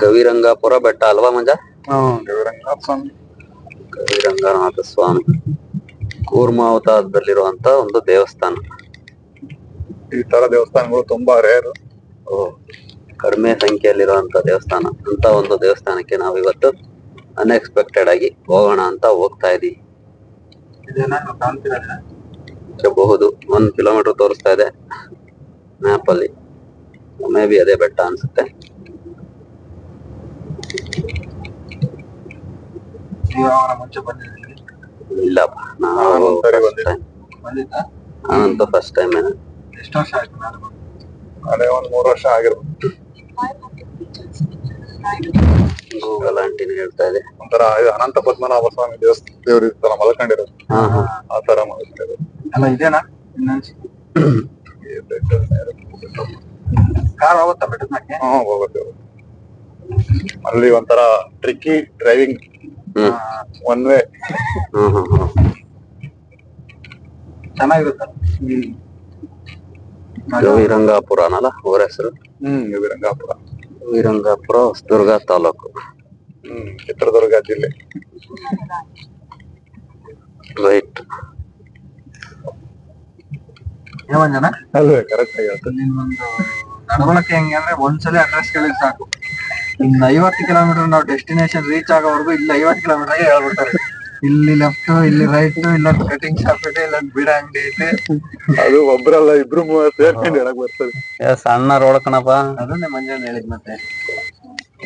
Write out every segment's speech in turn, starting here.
ಕವಿರಂಗಾಪುರ ಬೆಟ್ಟ ಅಲ್ವಾ ಮಂಜ? ಗವಿರಂಗನಾಥ ಸ್ವಾಮಿ ಕವಿರಂಗನಾಥ ಸ್ವಾಮಿ. ಕೂರ್ಮಾವತಾರದಲ್ಲಿರುವಂತ ಒಂದು ದೇವಸ್ಥಾನ. ಈ ತರ ದೇವಸ್ಥಾನಗಳು ತುಂಬಾ ರೇರ್ ಕಡಿಮೆ ಸಂಖ್ಯೆಯಲ್ಲಿರುವಂತ ದೇವಸ್ಥಾನ. ಅಂತ ಒಂದು ದೇವಸ್ಥಾನಕ್ಕೆ ನಾವು ಇವತ್ತು ಅನ್ಎಕ್ಸ್ಪೆಕ್ಟೆಡ್ ಆಗಿ ಹೋಗೋಣ ಅಂತ ಹೋಗ್ತಾ ಇದೀವಿ. ಬಹುದು ಒಂದ್ ಕಿಲೋಮೀಟರ್ ತೋರಿಸ್ತಾ ಇದೆ. ಮ್ಯಾಪ್ ಅಲ್ಲಿ. ಮೇ ಬಿ ಅದೇ ಬೆಟ್ಟ ಅನ್ಸುತ್ತೆ. ಮುಂಚೆ ಬಂದಿದ್ದೀನಿ ಇಲ್ಲಪ್ಪ ನಾವು ನಾನು ಬಂದಿದ್ದೆ. ನಾನಂತೂ ಫಸ್ಟ್ ಟೈಮ್ ಎಷ್ಟು ವರ್ಷ ಆಯ್ತು ನಾನು ಅದೇ ಒಂದ್ ಮೂರ್ ವರ್ಷ ಆಗಿರ್ಬೋದು. ಗೂಗಲ್ ಆಂಟಿನ ಹೇಳ್ತಾ ಇದೆ. ಒಂಥರ ಇದು ಅನಂತ ಪದ್ಮನಾಭ ಸ್ವಾಮಿ ದೇವಸ್ಥಾನ ದೇವ್ರು ತರ ಮಲ್ಕೊಂಡಿರೋದು. ಆ ತರ ಮಲ್ಕೊಂಡಿರೋದು. ಅಲ್ಲ ಇದೇನಾ. ಕಾರ್ ಹೋಗುತ್ತಾ ಬೆಟ್ಟದ. ಅಲ್ಲಿ ಒಂಥರ tricky driving one way hmm hmm hmm. ಚೆನ್ನಾಗಿರುತ್ತೆ ಗವಿರಂಗಾಪುರನಲ್ಲ ಅವರ ಹೆಸರು? ಹ್ಮ್ ವಿರಂಗಾಪುರ ವಿರಂಗಾಪುರ ಹೊಸದುರ್ಗ ತಾಲೂಕು. ಹ್ಮ್ ಚಿತ್ರದುರ್ಗ ಜಿಲ್ಲೆ. ರೈಟ್. ಅಲ್ವೇ ಕರೆಕ್ಟ್ ಆಗಿ ಹೇಳ್ತೀನಿ ನಡವಳಿಕೆ ಹೆಂಗೆ ಅಂದ್ರೆ ಒಂದ್ಸಲ ಅಡ್ರೆಸ್ ಕೇಳಿದ್ರೆ ಸಾಕು. ಇನ್ನು ಐವತ್ತು ಕಿಲೋಮೀಟರ್ ನಾವು ಡೆಸ್ಟಿನೇಷನ್ ರೀಚ್ ಆಗೋವರೆಗೂ ಇಲ್ಲಿ ಐವತ್ತು ಕಿಲೋಮೀಟರ್ ಹೇಳ್ಬಿಡ್ತಾರೆ. ಇಲ್ಲಿ ಲೆಫ್ಟ್ ಇಲ್ಲಿ ರೈಟ್ ಇಲ್ಲೊಂದು ಕಟಿಂಗ್ ಶಾಪ್ ಇದೆ ಇಲ್ಲೊಂದು ಬಿಡ ಅಂಗಡಿ ಐತೆ ಅದು ಒಬ್ರಲ್ಲ ಇಬ್ರು ಮೂವರ್ ಸೇರ್ಕೊಂಡು ಹೇಳಕ್ ಬರ್ತದೆ. ಸಣ್ಣ ರೋಡ್ ಕಣಪ್ಪ. ಅದನ್ನೇ ಮಂಜಾನ್ ಹೇಳಿದ್ ಮತ್ತೆ.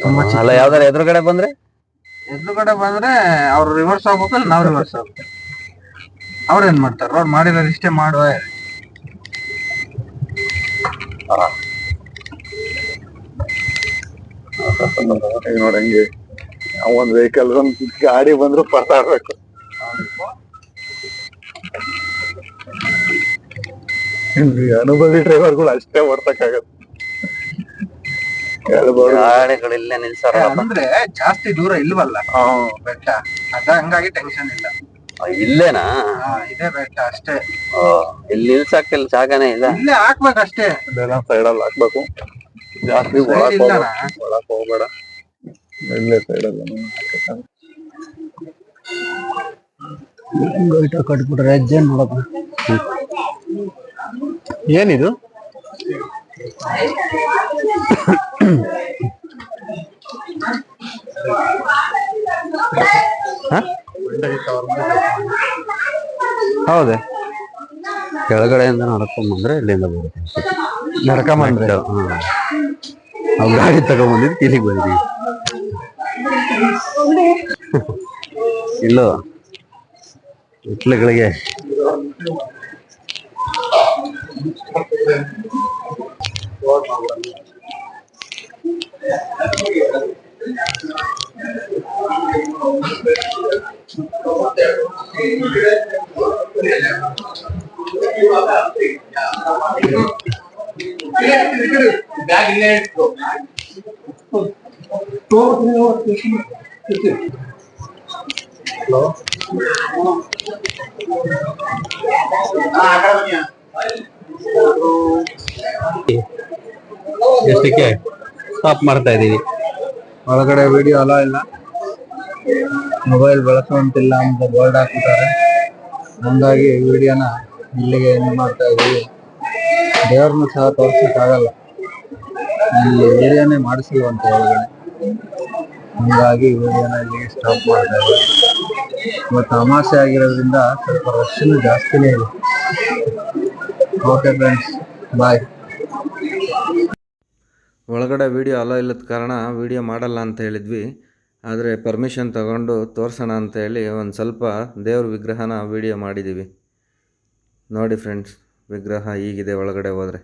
ತುಂಬಾ ಚಿಕ್ಕ ಅಲ್ಲ ಯಾವ್ದಾರ ಎದುರುಗಡೆ ಬಂದ್ರೆ? ಎದುರುಗಡೆ ಬಂದ್ರೆ ಅವ್ರು ರಿವರ್ಸ್ ಆಗ್ಬೇಕಲ್ಲ ನಾವ್ ರಿವರ್ಸ್ ಆಗ್ಬೇಕು ಅವ್ರೇನ್ ಏನ್ ಮಾಡ್ತಾರೆ? ರೋಡ್ ಮಾಡಿರೋದು ಇಷ್ಟೇ ಮಾಡುವ. ಈಗ ನೋಡಿ ಹಂಗೆ ಒಂದ್ ವೆಹಿಕಲ್ ಒಂದು ಗಾಡಿ ಬಂದ್ರು ಪರದಾಡ್ಬೇಕು ಇಲ್ಲಿ ಅನುಭವಿ ಡ್ರೈವರ್ಗಳು ಅಷ್ಟೇ ಹೊಡ್ತಕ್ಕಾಗತ್ತೆ ಹೇಳ್ಬೋದು. ಗಾಡಿಗಳಿಲ್ಲೇ ನಿಲ್ಸಾರ ಅಂದ್ರೆ ಜಾಸ್ತಿ ದೂರ ಇಲ್ವಲ್ಲ? ಹಾ. ಬೆಟ್ಟ. ಅದ ಹಂಗಾಗಿ ಟೆನ್ಷನ್ ಇಲ್ಲ. ಇಲ್ಲೇನಾ? ಹಾ, ಇದೇ ಬೆಟ್ಟ ಅಷ್ಟೇ. ಓ, ಇಲ್ಲಿ ನಿಲ್ಸಕ್ ಇಲ್ಲಿ ಜಾಗನೇ ಇಲ್ಲ. ಇಲ್ಲೇ ಹಾಕ್ಬೇಕಷ್ಟೇ. ಸೈಡ್ ಸೈಡಲ್ಲಿ ಹಾಕ್ಬೇಕು. ಜಾಸ್ತಿ ಒಳಕ್. ಹೋಗ್ಬೇಡ ಒಳಕ್ ಹೋಗ್ಬೇಡ. ಇಲ್ಲೇ ಸೈಡಲ್ಲಿ ಕಟ್ಬಿಟ್ರೆ ಹೆಜ್ಜೆ ನೋಡಪ್ಪ. ಏನಿದು? ಹೌದೇ. ಕೆಳಗಡೆಯಿಂದ ನಡ್ಕೊಂಬಂದ್ರೆ ಇಲ್ಲಿಂದ ಬರುತ್ತೆ. ನಡ್ಕೊಂಬಂದ್ರೆ ನಾವು ಗಾಡಿ ತಗೊಂಡ್ಬಂದಿದ್ ಇಲ್ಲಿಗೆ ಬಂದಿದ್ದೀವಿ ಇಲ್ಲೋ ಇಟ್ಲುಗಳಿಗೆ ಎಷ್ಟಕ್ಕೆ? ಸ್ಟಾಪ್ ಮಾಡ್ತಾ ಇದ್ದೀವಿ ಒಳಗಡೆ ವಿಡಿಯೋ ಅಲೋ ಇಲ್ಲ. ಮೊಬೈಲ್ ಬಳಸುವಂತಿಲ್ಲ ಅಂತ ಬೋರ್ಡ್ ಹಾಕಿದ್ದಾರೆ. ಹಂಗಾಗಿ ವಿಡಿಯೋನ ಇಲ್ಲಿಗೆ ಏನು ಮಾಡ್ತಾ ಇದ್ದೀವಿ ದೇವ್ರನ್ನ ಸಹ ತೋರಿಸಕ್ಕಾಗಲ್ಲ. ಇಲ್ಲಿ ವಿಡಿಯೋನೇ ಮಾಡಿಸಿಲ್ವಂತ ಒಳಗಡೆ. ಹಂಗಾಗಿ ವಿಡಿಯೋನಲ್ಲಿ ಸ್ಟಾಪ್ ಮಾಡ್ತಾ ಇದ್ದಾರೆ ಇವತ್ತು ಅಮಾಸೆ ಆಗಿರೋದ್ರಿಂದ ಸ್ವಲ್ಪ ರಶ್ನು ಜಾಸ್ತಿನೇ ಇದೆ. ಓಕೆ ಫ್ರೆಂಡ್ಸ್ ಬಾಯ್ ಒಳಗಡೆ ವಿಡಿಯೋ ಅಲೋ ಇಲ್ಲದ ಕಾರಣ ವಿಡಿಯೋ ಮಾಡಲ್ಲ ಅಂತ ಹೇಳಿದ್ವಿ. ಆದರೆ ಪರ್ಮಿಷನ್ ತಗೊಂಡು ತೋರಿಸೋಣ ಅಂತೇಳಿ ಒಂದು ಸ್ವಲ್ಪ ದೇವ್ರ ವಿಗ್ರಹನ ವಿಡಿಯೋ ಮಾಡಿದ್ದೀವಿ ನೋಡಿ ಫ್ರೆಂಡ್ಸ್ ವಿಗ್ರಹ ಹೀಗಿದೆ ಒಳಗಡೆ ಹೋದರೆ.